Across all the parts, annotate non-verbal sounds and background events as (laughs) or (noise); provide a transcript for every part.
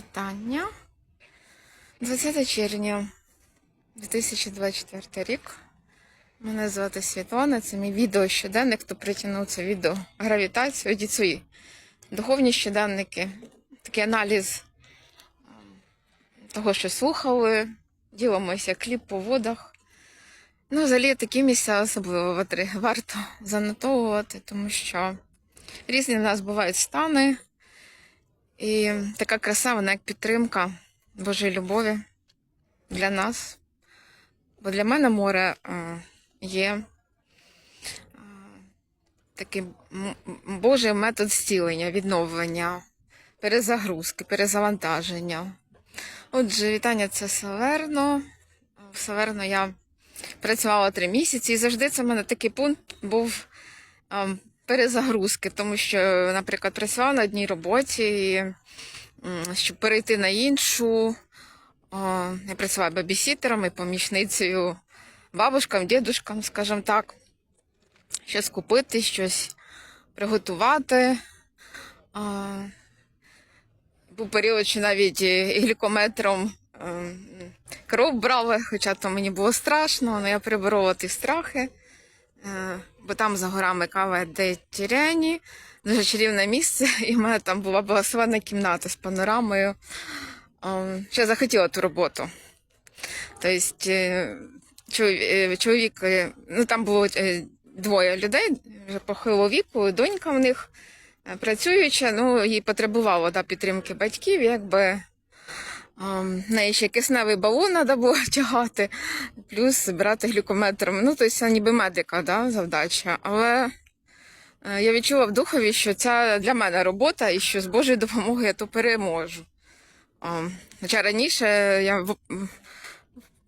Вітання. 20 червня 2024 рік. Мене звати Світлана. Це мій відео щоденник. Хто притягнув це відео гравітацію, свої духовні щоденники. Такий аналіз ем, того, що слухали. Ділимося кліп по водах. Ну, взагалі такі місця особливо варто занотовувати, тому що різні в нас бувають стани. І така краса, вона як підтримка Божої любові для нас. Бо для мене море е, є е, такий Божий метод зцілення, відновлення, перезагрузки, перезавантаження. Отже, вітання це Саверно. В Саверно я працювала три місяці, і завжди це в мене такий пункт був ем, перезагрузки, тому що, наприклад, працювала на одній роботі, і, щоб перейти на іншу. Я працювала бабісітером і помічницею бабушкам, дідушкам, скажімо так, щось купити, щось приготувати. Був період, що навіть і глікометром кров брали, хоча то мені було страшно, але я переборола ті страхи. Бо там за горами кава де тіряні, дуже чарівне місце, (laughs) і в мене там була благословенна кімната з панорамою. Ем, Ще захотіла ту роботу. Тобто, е, е, чоловік, е, ну там було двоє людей вже похилого віку, донька в них працююча, ну їй потребувало да, підтримки батьків, якби. В неї ще кисневий балон треба було (laughs) тягати, плюс брати глюкометром. Ну, тобто, це ніби медика, да, завдача. Але е, я відчула в духові, що це для мене робота і що з Божою допомогою я то переможу. Um, хоча раніше я в,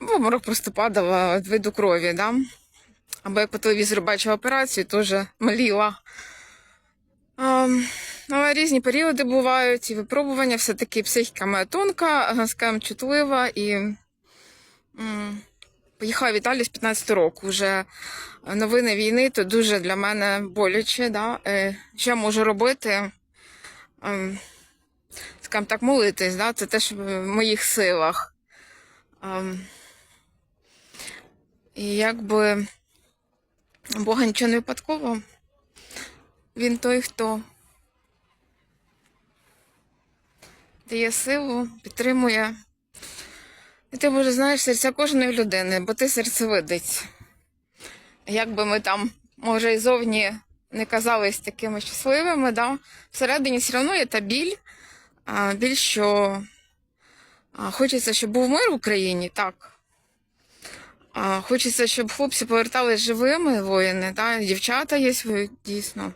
обморок просто падала від виду крові, да? або як по телевізору бачила операцію, теж маліла. Але різні періоди бувають, і випробування, все-таки психіка моя тонка, скажімо, чутлива. І поїхала в Італію з 15 року. Вже новини війни то дуже для мене боляче. Да? Е, Що я можу робити? Ем, Скажімо так, молитись, да? це теж в моїх силах. Ем, І якби Бога нічого не випадково. Він той, хто дає силу, підтримує. І ти, Боже, знаєш серця кожної людини, бо ти серцевидець. Як би ми там, може, і зовні не казались такими щасливими, да? всередині все одно є та біль, а, біль, що а, хочеться, щоб був мир в Україні, так. А, хочеться, щоб хлопці повертались живими, воїни, да? дівчата є свої, дійсно.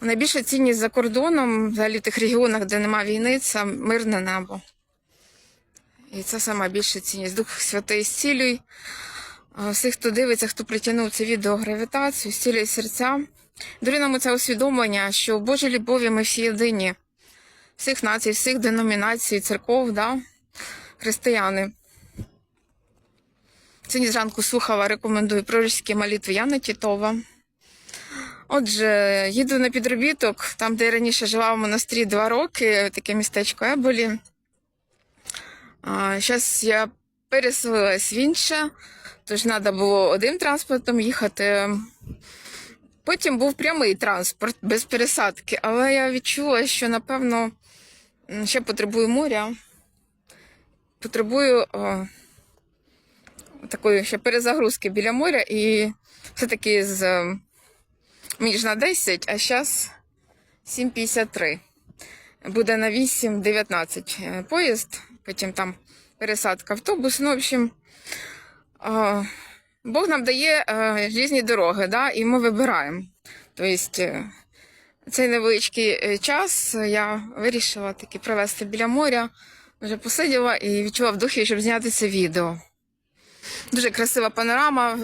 Найбільша цінність за кордоном, взагалі в тих регіонах, де немає війни, це мирне небо. І це сама більша цінність. Дух Святий зцілюй. А Всіх, хто дивиться, хто притягнув це відео гравітацію, зцілюй серця. Даруй нам це усвідомлення, що в Божій любові ми всі єдині. Всіх націй, всіх деномінацій, церков, да? християни. Сьогодні зранку слухала, рекомендую пророчські молитви Яна Тітова. Отже, їду на підробіток, там, де я раніше жила в монастирі два роки, таке містечко Еболі. Зараз я переселилась в інше, тож треба було одним транспортом їхати. Потім був прямий транспорт без пересадки, але я відчула, що, напевно, ще потребую моря. Потребую о, такої ще перезагрузки біля моря і все-таки з. Е, Мені ж на 10, а зараз 7.53. Буде на 8.19 е, поїзд, потім там пересадка автобус. Ну, в общем, Бог нам дає е, різні дороги, да, і ми вибираємо. Тобто, е, цей невеличкий час я вирішила таки провести біля моря, вже посиділа і відчула в духі, щоб зняти це відео. Дуже красива панорама.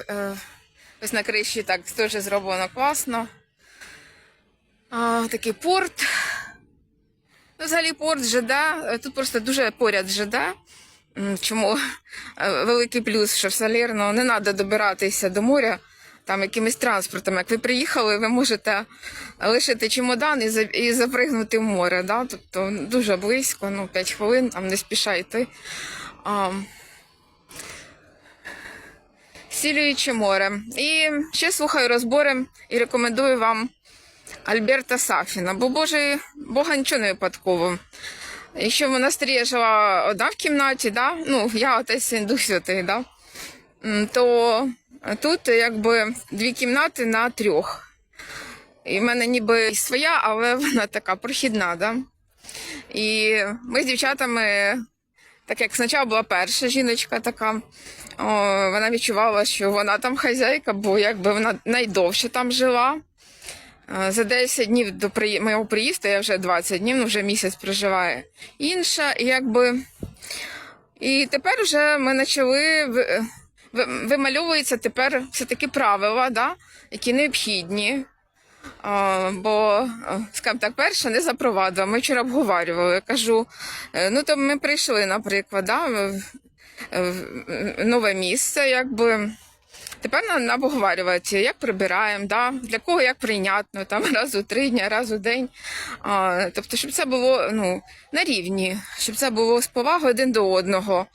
Ось на криші так теж зроблено класно. А, такий порт. Ну, взагалі порт ЖД. Тут просто дуже поряд ЖД. Чому е, великий плюс, що в Салерно не треба добиратися до моря там якимось транспортом. Як ви приїхали, ви можете лишити чемодан і, і запригнути в море. Да? Тобто дуже близько, ну 5 хвилин, там не спішай йти. А, Сілююче море. І ще слухаю розбори і рекомендую вам Альберта Сафіна, бо Боже, Бога нічого не випадково. Якщо в монастирі я жила одна в кімнаті, да? ну, я отець Дух Святий, да? то тут якби дві кімнати на трьох. І в мене ніби і своя, але вона така прохідна. Да? І ми з дівчатами, так як спочатку була перша жіночка така, о, вона відчувала, що вона там хазяйка, бо якби вона найдовше там жила. Е, За 10 днів до приї- моєго приїзду, я вже 20 днів, ну вже місяць проживає інша, якби. І тепер вже ми почали ви- ви- вимальовуються тепер все-таки правила, да, які необхідні. А, бо, скажімо так, перше не запровадила. Ми вчора обговорювали. Кажу, е, ну то ми прийшли, наприклад, да, нове місце, якби. Тепер нам обговорювати, як прибираємо, да? для кого як прийнятно, там (laughs) раз у три дні, раз у день. А, тобто, щоб це було ну, на рівні, щоб це було з повагою один до одного.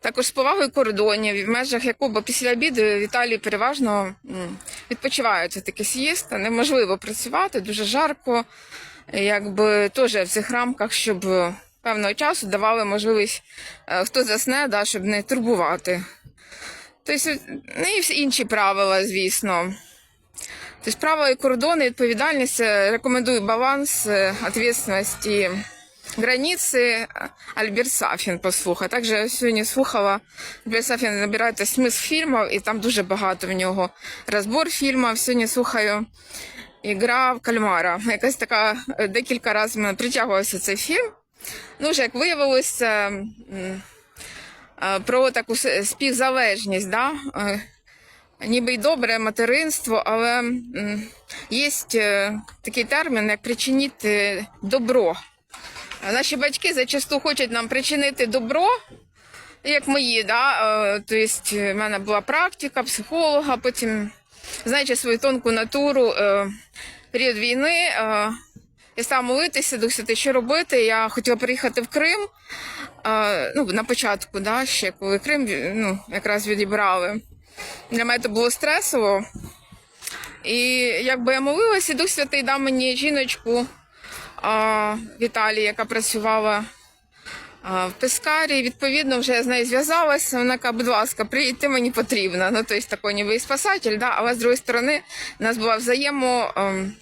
Також з повагою кордонів, в межах якого після обіду в Італії переважно м, відпочивають це таке сієста. Неможливо працювати, дуже жарко. Якби теж в цих рамках, щоб е, певного часу давали можливість, е, хто засне, да, щоб не турбувати. Тобто, ну і всі інші правила, звісно. Тобто правила і кордони, відповідальність, е, рекомендую баланс е, відповідальності границі Альберт Сафін послухати. Також я сьогодні слухала Альберт Сафін набираєте смисл фільмів, і там дуже багато в нього розбор фільмів. Сьогодні слухаю Ігра в кальмара. Якась така декілька разів мене притягувався цей фільм. Ну, вже як виявилося, е, про таку співзалежність, да? е, ніби й добре материнство, але є такий термін, як причинити добро. Наші батьки зачасту хочуть нам причинити добро, як мої, да? е, тобто в мене була практика психолога, потім, знаючи свою тонку натуру, е, період війни. Я стала молитися, Дух Святий, що робити. Я хотіла приїхати в Крим. Ну, на початку, да, ще коли Крим ну, якраз відібрали. Для мене це було стресово. І якби я молилася, Дух Святий дав мені жіночку а, в яка працювала в Пескарі. Відповідно, вже я з нею зв'язалася. Вона каже, будь ласка, приїдь, ти мені потрібна. Ну, тобто такий ніби і спасатель, да? але з другої сторони, у нас була взаємо ем,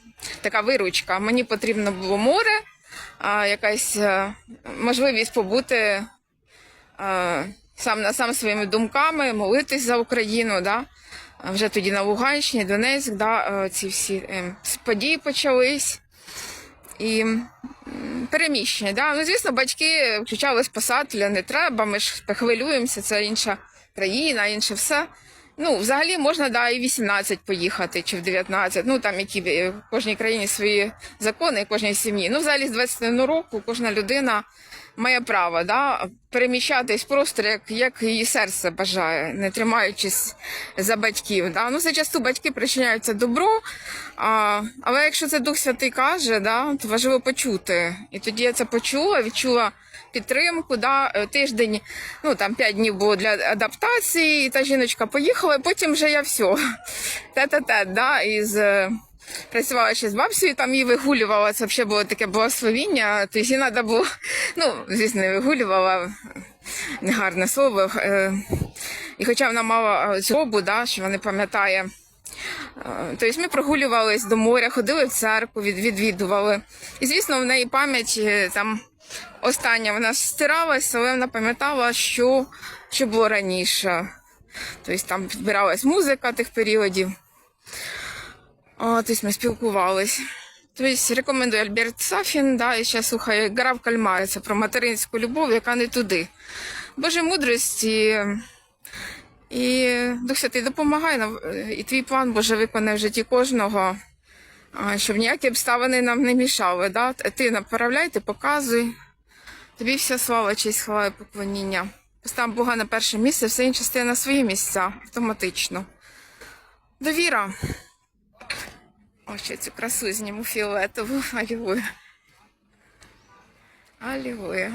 така виручка. Мені потрібно було море, якась е, можливість побути е, сам на сам своїми думками, молитись за Україну. Да? Вже тоді на Луганщині, Донецьк, да, е, ці всі події почались. І переміщення. Да? Ну, звісно, батьки включали спасателя, не треба, ми ж хвилюємося, це інша країна, інше все. Ну, взагалі можна да, і в 18 поїхати, чи в 19, ну там які е, в кожній країні свої закони, кожній сім'ї. Ну, взагалі з 21 року кожна людина має право да, переміщатись просто як, як її серце бажає, не тримаючись за батьків. Да. Ну, зачасту батьки причиняються добро, а, але якщо це Дух Святий каже, да, то важливо почути. І тоді я це почула, відчула підтримку. Да, е, тиждень, ну там 5 днів було для адаптації, і та жіночка поїхала, і потім вже я все. (laughs) Тет-а-тет, да, із. е, Працювала ще з бабцею, там її вигулювала, це взагалі було таке благословіння. Тобто їй треба було, ну, звісно, не вигулювала, негарне слово. е, І хоча вона мала цю обу, да, що вона не пам'ятає. Тобто ми прогулювались до моря, ходили в церкву, відвідували. І, звісно, в неї пам'ять там остання вона стиралась, але вона пам'ятала, що, що було раніше. Тобто там збиралась музика тих періодів. О, тобто ми спілкувались. Тобто рекомендую Альберт Сафін, да, і ще слухаю «Гра в кальмарі», це про материнську любов, яка не туди. Боже мудрості. І Дух Святий допомагай нам, і твій план Боже виконає в житті кожного, щоб ніякі обставини нам не мішали. Да? Ти направляй, ти показуй. Тобі вся слава, честь, хвала і поклоніння. Постав Бога на перше місце, все інше стає на свої місця автоматично. Довіра. Ось ще цю красу зніму фіолетову. Алілуя. Алілуя.